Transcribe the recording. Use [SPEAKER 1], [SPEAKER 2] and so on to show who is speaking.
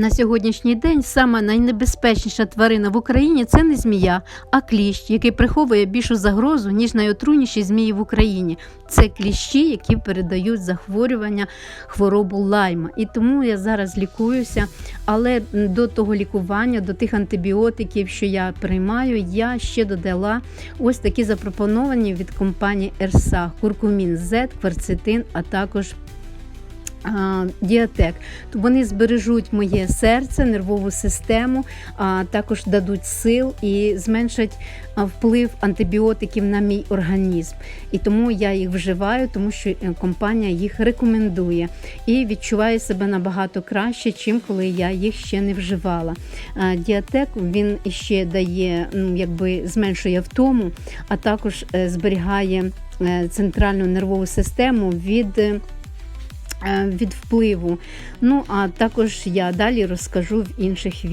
[SPEAKER 1] На сьогоднішній день сама найнебезпечніша тварина в Україні це не змія, а кліщ, який приховує більшу загрозу, ніж найотруйніші змії в Україні. Це кліщі, які передають захворювання хворобу лайма. І тому я зараз лікуюся. Але до того лікування, до тих антибіотиків, що я приймаю, я ще додала ось такі запропоновані від компанії Ерса: куркумін Z, кверцетин, а також діатек. То вони збережуть моє серце, нервову систему, а також дадуть сил і зменшать вплив антибіотиків на мій організм. І тому я їх вживаю, тому що е, компанія їх рекомендує і відчуваю себе набагато краще, чим коли я їх ще не вживала. Діатек він ще дає, ну якби зменшує втому, а також е, зберігає е, центральну нервову систему від. Е, від впливу. Ну а також я далі розкажу в інших відео.